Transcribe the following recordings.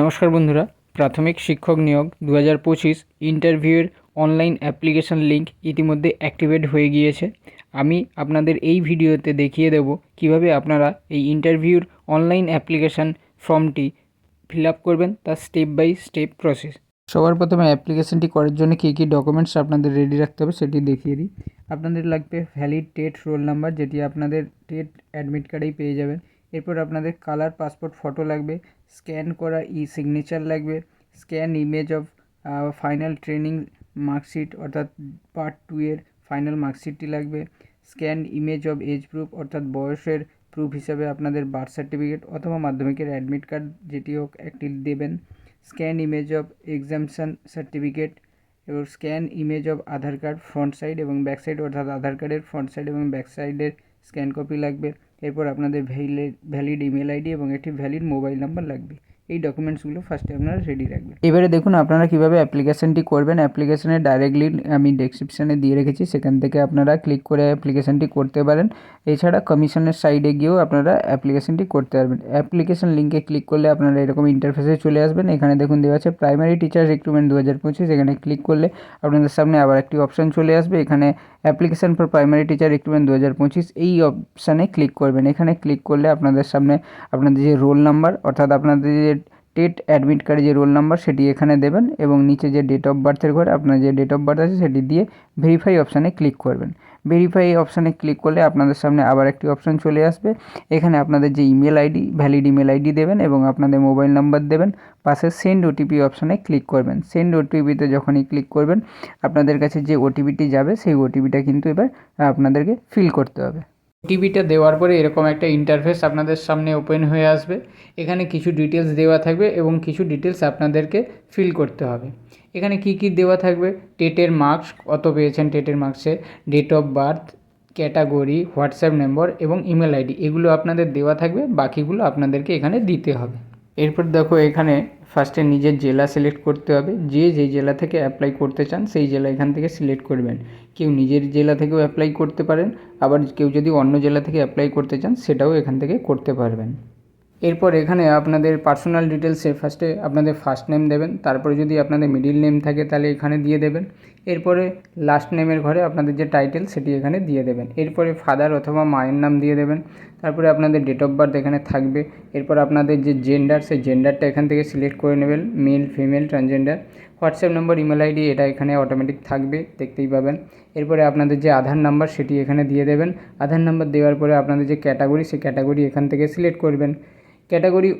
নমস্কার বন্ধুরা, প্রাথমিক শিক্ষক নিয়োগ দু হাজার পঁচিশ ইন্টারভিউয়ের অনলাইন অ্যাপ্লিকেশন লিঙ্ক ইতিমধ্যে অ্যাক্টিভেট হয়ে গিয়েছে। আমি আপনাদের এই ভিডিওতে দেখিয়ে দেব কীভাবে আপনারা এই ইন্টারভিউর অনলাইন অ্যাপ্লিকেশান ফর্মটি ফিল আপ করবেন তার স্টেপ বাই স্টেপ প্রসেস সবার প্রথমে অ্যাপ্লিকেশনটি করার জন্য কী কী ডকুমেন্টস আপনাদের রেডি রাখতে হবে সেটি দেখিয়ে দিই। আপনাদের লাগবে ভ্যালিড টেট রোল নাম্বার যেটি আপনাদের টেট অ্যাডমিট কার্ডেই পেয়ে যাবেন। এরপর আপনাদের কালার পাসপোর্ট ফটো লাগবে স্ক্যান করা ই সিগনেচার লাগবে scan image of final training marksheet অর্থাৎ পার্ট টু এর ফাইনাল মার্কশিটটি লাগবে scan image of age proof অর্থাৎ বয়সের প্রুফ হিসাবে আপনাদের বার্থ সার্টিফিকেট অথবা মাধ্যমিকের অ্যাডমিট কার্ড যেটি হোক একটি দেবেন scan image of exemption certificate এবং scan image of Aadhaar card front side এবং ব্যাক সাইড অর্থাৎ আধার কার্ডের ফ্রন্ট সাইড এবং ব্যাক সাইডের স্ক্যান কপি লাগবে। এরপর আপনাদের ভ্যালিড ভ্যালিড ইমেল আইডি এবং একটি ভ্যালিড মোবাইল নাম্বার লাগবে। এই ডকুমেন্টসগুলো ফার্স্টে আপনারা রেডি রাখবেন। এবারে দেখুন, আপনারা কীভাবে অ্যাপ্লিকেশনটি করবেন অ্যাপ্লিকেশনের ডাইরেক্টলি আমি ডেসক্রিপশানে দিয়ে রেখেছি, সেখান থেকে আপনারা ক্লিক করে অ্যাপ্লিকেশনটি করতে পারেন। এছাড়া কমিশনের সাইডে গিয়েও আপনারা অ্যাপ্লিকেশনটি করতে পারবেন। অ্যাপ্লিকেশন লিঙ্কে ক্লিক করলে আপনারা এরকম ইন্টারফেসে চলে আসবেন। এখানে দেখুন, দেওয়া আছে প্রাইমারি টিচার রিক্রুটমেন্ট দু হাজার পঁচিশ। এখানে ক্লিক করলে আপনাদের সামনে আবার একটি অপশান চলে আসবে। এখানে application for primary teacher recruitment দু হাজার পঁচিশ, এই অপশানে ক্লিক করবেন। এখানে ক্লিক করলে আপনাদের সামনে আপনাদের যে রোল নাম্বার অর্থাৎ আপনাদের যে টেট অ্যাডমিট কার্ডে যে রোল নাম্বার সেটি এখানে দেবেন এবং নিচে যে ডেট অফ বার্থের ঘরে আপনার যে ডেট অফ বার্থ আছে সেটি দিয়ে ভেরিফাই অপশানে ক্লিক করবেন। ভেরিফাই অপশানে ক্লিক করলে আপনাদের সামনে আবার একটি অপশান চলে আসবে। এখানে আপনাদের যে email ID valid email ID দেবেন এবং আপনাদের মোবাইল নাম্বার দেবেন। পাশে সেন্ড ওটিপি অপশানে ক্লিক করবেন। সেন্ড ওটিপিতে যখনই ক্লিক করবেন, আপনাদের কাছে যে ওটিপিটি যাবে, সেই ওটিপিটা কিন্তু এবার আপনাদেরকে ফিল করতে হবে। ওটিপিটা দেওয়ার পরে এরকম একটা ইন্টারফেস আপনাদের সামনে ওপেন হয়ে আসবে। এখানে কিছু ডিটেলস দেওয়া থাকবে এবং কিছু ডিটেলস আপনাদেরকে ফিল করতে হবে। এখানে কি কি দেওয়া থাকবে? টেটের মার্কস কত পেয়েছেন টেটের মার্কসে date of birth category WhatsApp number এবং ইমেল আইডি এগুলো আপনাদের দেওয়া থাকবে, বাকিগুলো আপনাদেরকে এখানে দিতে হবে। এরপর দেখো এখানে ফার্স্টে নিজের জেলা সিলেক্ট করতে হবে। যে যে জেলা থেকে অ্যাপ্লাই করতে চান, সেই জেলা এখান থেকে সিলেক্ট করবেন। কেউ নিজের জেলা থেকেও অ্যাপ্লাই করতে পারেন, আবার কেউ যদি অন্য জেলা থেকে অ্যাপ্লাই করতে চান, সেটাও এখান থেকে করতে পারবেন। এরপর এখানে আপনাদের পার্সোনাল ডিটেলসে ফার্স্টে আপনাদের ফার্স্ট নেম দেবেন, তারপরে যদি আপনাদের মিডিল নেম থাকে, তাহলে এখানে দিয়ে দেবেন। এরপরে লাস্ট নেমের ঘরে আপনাদের যে টাইটেল সেটি এখানে দিয়ে দেবেন। এরপরে ফাদার অথবা মায়ের নাম দিয়ে দেবেন। তারপরে আপনাদের ডেট অফ বার্থ এখানে থাকবে। এরপর আপনাদের যে জেন্ডার সেই জেন্ডারটা এখান থেকে সিলেক্ট করে নেবেন male female transgender WhatsApp number email ID এটা এখানে অটোমেটিক থাকবে, দেখতেই পাবেন। এরপরে আপনাদের যে আধার নাম্বার সেটি এখানে দিয়ে দেবেন। আধার নাম্বার দেওয়ার পরে আপনাদের যে ক্যাটাগরি সেই ক্যাটাগরি এখান থেকে সিলেক্ট করবেন। ক্যাটাগরি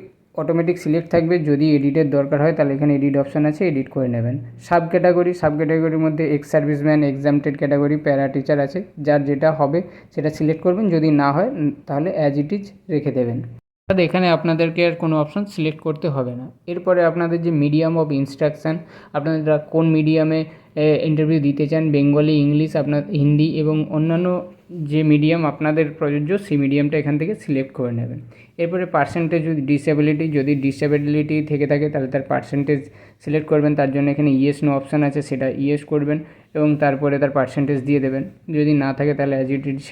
অটোমেটিক সিলেক্ট থাকবে। যদি এডিটের দরকার হয়, তাহলে এখানে এডিট অপশান আছে এডিট করে নেবেন। সাব ক্যাটাগরি সাব ক্যাটাগরির মধ্যে ex serviceman exempted category para teacher আছে। যার যেটা হবে, সেটা সিলেক্ট করবেন। যদি না হয় তাহলে অ্যাজ ইট ইজ রেখে দেবেন। অর্থাৎ এখানে আপনাদেরকে আর কোনো অপশান সিলেক্ট করতে হবে না। এরপরে আপনাদের যে মিডিয়াম অফ ইনস্ট্রাকশান আপনারা কোন মিডিয়ামে ইন্টারভিউ দিতে চান বেঙ্গলি ইংলিশ আপনার হিন্দি এবং অন্যান্য যে মিডিয়াম আপনাদের প্রযোজ্য, সেই মিডিয়ামটা এখান থেকে সিলেক্ট করে নেবেন। এরপরে পার্সেন্টেজ যদি ডিসেবিলিটি যদি ডিসেবিলিটি থেকে থাকে, তাহলে তার পার্সেন্টেজ সিলেক্ট করবেন। তার জন্য এখানে ইয়েস নো অপশান আছে, সেটা ইয়েস করবেন এবং তারপরে তার পার্সেন্টেজ দিয়ে দেবেন। যদি না থাকে, তাহলে অ্যাজ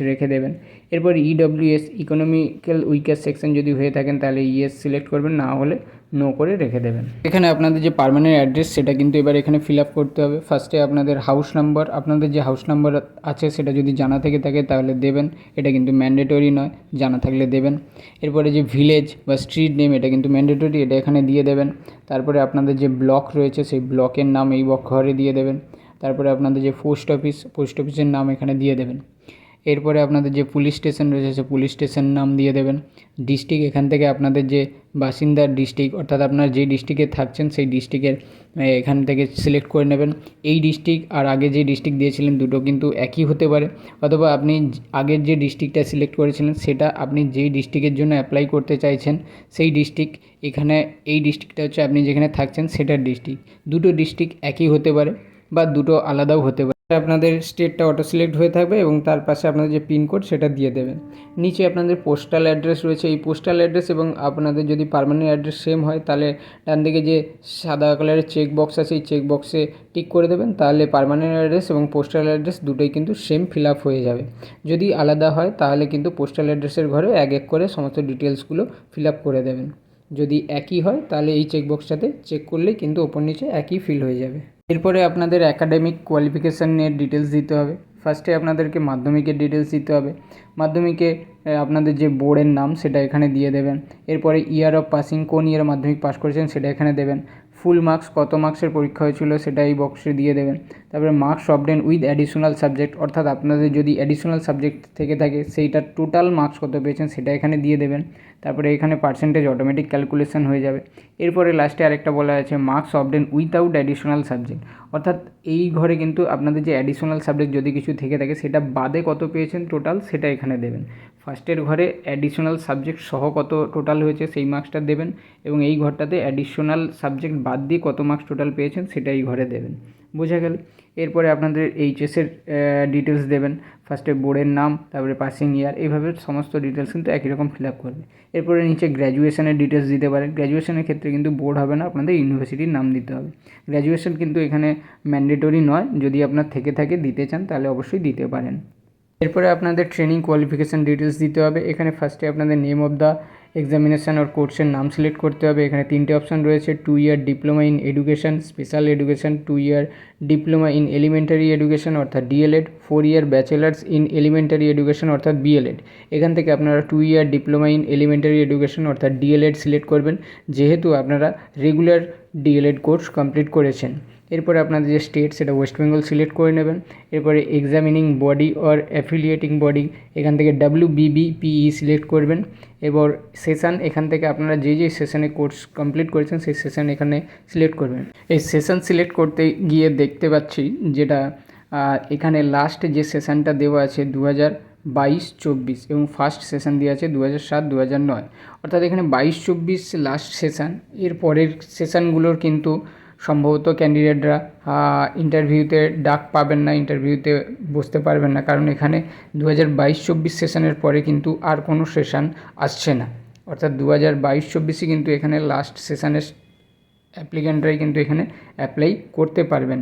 রেখে দেবেন। এরপর ইডব্লিউএস ইকোনমিক্যাল উইকার সেকশন যদি হয়ে থাকেন, তাহলে ইয়েস সিলেক্ট করবেন। না হলে নো করে রেখে দেবেন। এখানে আপনাদের যে পারমানেন্ট অ্যাড্রেস সেটা কিন্তু এবার এখানে ফিল আপ করতে হবে। ফার্স্টে আপনাদের হাউস নাম্বার আপনাদের যে হাউস নাম্বার আছে, সেটা যদি জানা থেকে থাকে, তাহলে দেবেন। এটা কিন্তু ম্যান্ডেটরি নয়, জানা থাকলে দেবেন। এরপরে যে ভিলেজ বা স্ট্রিট নেম এটা কিন্তু ম্যান্ডেটরি এটা এখানে দিয়ে দেবেন। তারপরে আপনাদের যে ব্লক রয়েছে, সেই ব্লকের নাম এই ঘরে দিয়ে দেবেন। তারপরে আপনাদের যে পোস্ট অফিস পোস্ট অফিসের নাম এখানে দিয়ে দেবেন। এরপরে আপনাদের যে পুলিশ স্টেশন রয়েছে সে পুলিশ স্টেশন নাম দিয়ে দেবেন। ডিস্ট্রিক্ট, এখান থেকে আপনাদের যে বাসিন্দার ডিস্ট্রিক্ট, অর্থাৎ আপনার যে ডিস্ট্রিক্টে থাকছেন, সেই ডিস্ট্রিক্টের এখান থেকে সিলেক্ট করে নেবেন। এই ডিস্ট্রিক্ট আর আগে যে ডিস্ট্রিক্ট দিয়েছিলেন, দুটো কিন্তু একই হতে পারে। অথবা আপনি আগের যে ডিস্ট্রিক্টটা সিলেক্ট করেছিলেন, সেটা আপনি যেই ডিস্ট্রিক্টের জন্য অ্যাপ্লাই করতে চাইছেন, সেই ডিস্ট্রিক্ট, এখানে এই ডিস্ট্রিক্টটা হচ্ছে আপনি যেখানে থাকছেন, সেটার ডিস্ট্রিক্ট। দুটো ডিস্ট্রিক্ট একই হতে পারে বা দুটো আলাদাও হতে পারে। আপনাদের স্টেটটা অটো সিলেক্ট হয়ে থাকবে এবং তার পাশে আপনাদের যে পিনকোড সেটা দিয়ে দেবেন নিচে আপনাদের পোস্টাল অ্যাড্রেস রয়েছে। এই পোস্টাল অ্যাড্রেস এবং আপনাদের যদি পারমানেন্ট অ্যাড্রেস সেম হয়, তাহলে ডান দিকে যে সাদা কালারের চেক বক্স আছে, এই চেক বক্সে টিক করে দেবেন। তাহলে পারমানেন্ট অ্যাড্রেস এবং পোস্টাল অ্যাড্রেস দুটোই কিন্তু সেম ফিল আপ হয়ে যাবে। যদি আলাদা হয়, তাহলে কিন্তু পোস্টাল অ্যাড্রেসের ঘরে এক এক করে সমস্ত ডিটেলসগুলো ফিল আপ করে দেবেন। যদি একই হয়, তাহলে এই চেকবক্সটাতে চেক করলেই কিন্তু ওপর নিচে একই ফিল হয়ে যাবে। এরপরে আপনাদের অ্যাকাডেমিক কোয়ালিফিকেশানের ডিটেলস দিতে হবে। ফার্স্টে আপনাদেরকে মাধ্যমিকের ডিটেলস দিতে হবে। মাধ্যমিকে আপনাদের যে বোর্ডের নাম সেটা এখানে দিয়ে দেবেন। এরপরে ইয়ার অফ পাসিং কোন ইয়ারে মাধ্যমিক পাস করেছেন সেটা এখানে দেবেন। ফুল মার্কস কত মার্কসের পরীক্ষা হয়েছিল সেটা এই বক্সে দিয়ে দেবেন। তারপরে marks obtained with additional subject অর্থাৎ আপনাদের যদি অ্যাডিশনাল সাবজেক্ট থেকে থাকে, সেইটার টোটাল মার্কস কত পেয়েছেন সেটা এখানে দিয়ে দেবেন। তারপরে এখানে পার্সেন্টেজ অটোমেটিক ক্যালকুলেশন হয়ে যাবে। এরপরে লাস্টে আরেকটা বলা আছে marks obtained without additional subject অর্থাৎ এই ঘরে কিন্তু আপনাদের যে অ্যাডিশনাল সাবজেক্ট যদি কিছু থেকে থাকে, সেটা বাদে কত পেয়েছেন টোটাল সেটা এখানে দেবেন। ফার্স্টের ঘরে অ্যাডিশনাল সাবজেক্ট সহ কত টোটাল হয়েছে, সেই মার্কসটা দেবেন এবং এই ঘরটাতে অ্যাডিশনাল সাবজেক্ট বাদ দিয়ে কত মার্কস টোটাল পেয়েছেন, সেটা এই ঘরে দেবেন। বোঝা গেল। এরপরে আপনাদের এইচএসের ডিটেলস দেবেন। ফার্স্টে বোর্ডের নাম, তারপরে পাসিং ইয়ার এইভাবে সমস্ত ডিটেলস কিন্তু একই রকম ফিল আপ করবে। এরপরে নিচে গ্র্যাজুয়েশনের ডিটেলস দিতে পারেন। গ্র্যাজুয়েশনের ক্ষেত্রে কিন্তু বোর্ড হবে না, আপনাদের ইউনিভার্সিটির নাম দিতে হবে। গ্র্যাজুয়েশন কিন্তু এখানে ম্যান্ডেটরি নয়। যদি আপনার থেকে থাকে, দিতে চান, তাহলে অবশ্যই দিতে পারেন। এরপরে আপনাদের ট্রেনিং কোয়ালিফিকেশান ডিটেলস দিতে হবে। এখানে ফার্স্টে আপনাদের name of the examination or কোর্সের নাম সিলেক্ট করতে হবে। এখানে তিনটে অপশান রয়েছে two year diploma in education special education two year diploma in elementary education অর্থাৎ DElEd four year bachelors in elementary education অর্থাৎ বিএলএড এখান থেকে আপনারা two year diploma in elementary education অর্থাৎ ডিএলএড সিলেক্ট করবেন। যেহেতু আপনারা রেগুলার ডিএলএড কোর্স কমপ্লিট করেছেন। এরপরে আপনাদের যে স্টেট সেটা ওয়েস্ট বেঙ্গল সিলেক্ট করে নেবেন। এরপরে examining body or affiliating body এখান থেকে ডাব্লিউ বিবিপিই সিলেক্ট করবেন। এবার সেশান এখান থেকে আপনারা যে যে সেশনে কোর্স কমপ্লিট করেছেন, সেই সেশন এখানে সিলেক্ট করবেন। এই সেশন সিলেক্ট করতে গিয়ে দেখতে পাচ্ছি যেটা এখানে লাস্ট যে সেশনটা দেওয়া আছে দু হাজার বাইশ চব্বিশ এবং ফার্স্ট সেশন দেওয়া আছে দু হাজার সাত দু হাজার নয়। অর্থাৎ এখানে বাইশ চব্বিশ লাস্ট সেশন এর পরের সেশনগুলোর কিন্তু সম্ভবত ক্যান্ডিডেটরা ইন্টারভিউতে ডাক পাবেন না ইন্টারভিউতে বসতে পারবেন না। কারণ এখানে দু হাজার বাইশ চব্বিশ সেশনের পরে কিন্তু আর কোনো সেশন আসছে না। অর্থাৎ দু হাজার বাইশ চব্বিশে কিন্তু এখানে লাস্ট সেশনের অ্যাপ্লিক্যান্টরাই কিন্তু এখানে অ্যাপ্লাই করতে পারবেন।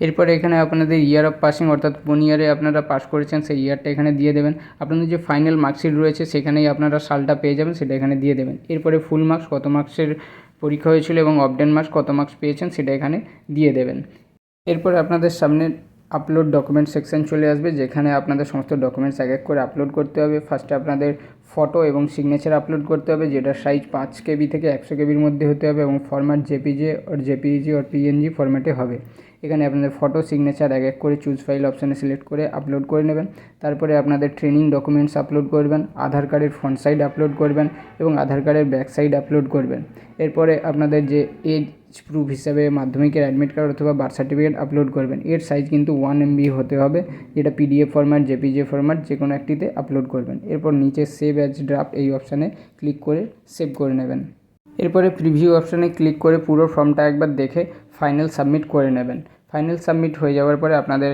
এরপরে এখানে আপনাদের ইয়ার অফ পাসিং অর্থাৎ কোন ইয়ারে আপনারা পাস করেছেন, সেই ইয়ারটা এখানে দিয়ে দেবেন। আপনাদের যে ফাইনাল মার্কশিট রয়েছে, সেখানেই আপনারা সালটা পেয়ে যাবেন, সেটা এখানে দিয়ে দেবেন। এরপরে ফুল মার্কস কত মার্কসের পরীক্ষা হয়েছিল এবং অবডেন মার্কস কত মার্কস পেয়েছেন সেটা এখানে দিয়ে দেবেন। এরপর আপনাদের সামনে আপলোড ডকুমেন্ট সেকশন চলে আসবে, যেখানে আপনাদের সমস্ত ডকুমেন্টস এক এক করে আপলোড করতে হবে। ফার্স্টে আপনাদের ফটো এবং সিগনেচার আপলোড করতে হবে, যেটা সাইজ পাঁচ কেবি থেকে একশো কেবির মধ্যে হতে হবে এবং format JPG or JPG or PNG ফরম্যাটে হবে। এখানে আপনাদের ফটো সিগনেচার এক এক করে চুজ ফাইল অপশানে সিলেক্ট করে আপলোড করে নেবেন। তারপরে আপনাদের ট্রেনিং ডকুমেন্টস আপলোড করবেন, আধার কার্ডের ফ্রন্ট সাইড আপলোড করবেন এবং আধার কার্ডের ব্যাক সাইড আপলোড করবেন। এরপরে আপনাদের যে এজ প্রুফ হিসাবে মাধ্যমিকের অ্যাডমিট কার্ড অথবা বার্থ সার্টিফিকেট আপলোড করবেন। এর সাইজ কিন্তু ওয়ান এমবি হতে হবে, যেটা পিডিএফ ফরম্যাট জেপিজে ফরম্যাট যে কোনো একটিতে আপলোড করবেন। এরপর নিচে সেভ অ্যাজ ড্রাফট এই অপশানে ক্লিক করে সেভ করে নেবেন। এরপরে প্রিভিউ অপশানে ক্লিক করে পুরো ফর্মটা একবার দেখে ফাইনাল সাবমিট করে নেবেন। ফাইনাল সাবমিট হয়ে যাওয়ার পরে আপনাদের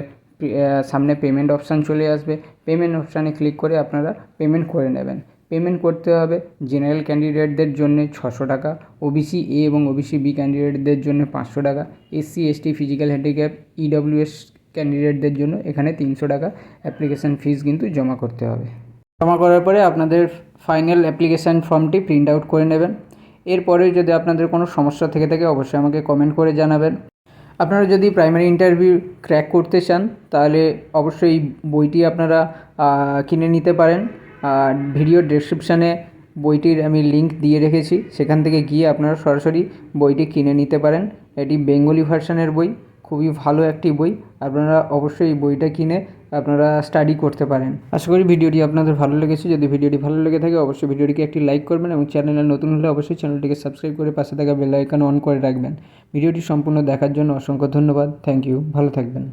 সামনে পেমেন্ট অপশান চলে আসবে। পেমেন্ট অপশানে ক্লিক করে আপনারা পেমেন্ট করে নেবেন। পেমেন্ট করতে হবে জেনারেল ক্যান্ডিডেটদের জন্য ছশো টাকা ওবিসি এ এবং ওবিসি বি ক্যান্ডিডেটদের জন্য পাঁচশো টাকা SC ST physical handicap EWS ক্যান্ডিডেটদের জন্য এখানে তিনশো টাকা অ্যাপ্লিকেশান ফিস কিন্তু জমা করতে হবে। জমা করার পরে আপনাদের ফাইনাল অ্যাপ্লিকেশান ফর্মটি প্রিন্ট আউট করে নেবেন। এরপরে যদি আপনাদের কোনো সমস্যা থেকে থাকে অবশ্যই আমাকে কমেন্ট করে জানাবেন। আপনারা যদি প্রাইমারি ইন্টারভিউ ক্র্যাক করতে চান, তাহলে অবশ্যই এই বইটি আপনারা কিনে নিতে পারেন। ভিডিও ডেসক্রিপশানে বইটির আমি লিঙ্ক দিয়ে রেখেছি। সেখান থেকে গিয়ে আপনারা সরাসরি বইটি কিনে নিতে পারেন। এটি বেঙ্গলি ভার্সানের বই, খুবই ভালো একটি বই। আপনারা অবশ্যই এই বইটা কিনে আপনারা স্টাডি করতে পারেন। আশা করি ভিডিওটি আপনাদের ভালো লেগেছে। যদি ভিডিওটি ভালো লেগে থাকে, অবশ্যই ভিডিওটিকে একটি লাইক করবেন এবং চ্যানেলে নতুন হলে অবশ্যই চ্যানেলটিকে সাবস্ক্রাইব করে পাশে থাকা বেল আইকন অন করে রাখবেন। ভিডিওটি সম্পূর্ণ দেখার জন্য অসংখ্য ধন্যবাদ। থ্যাংক ইউ ভালো থাকবেন।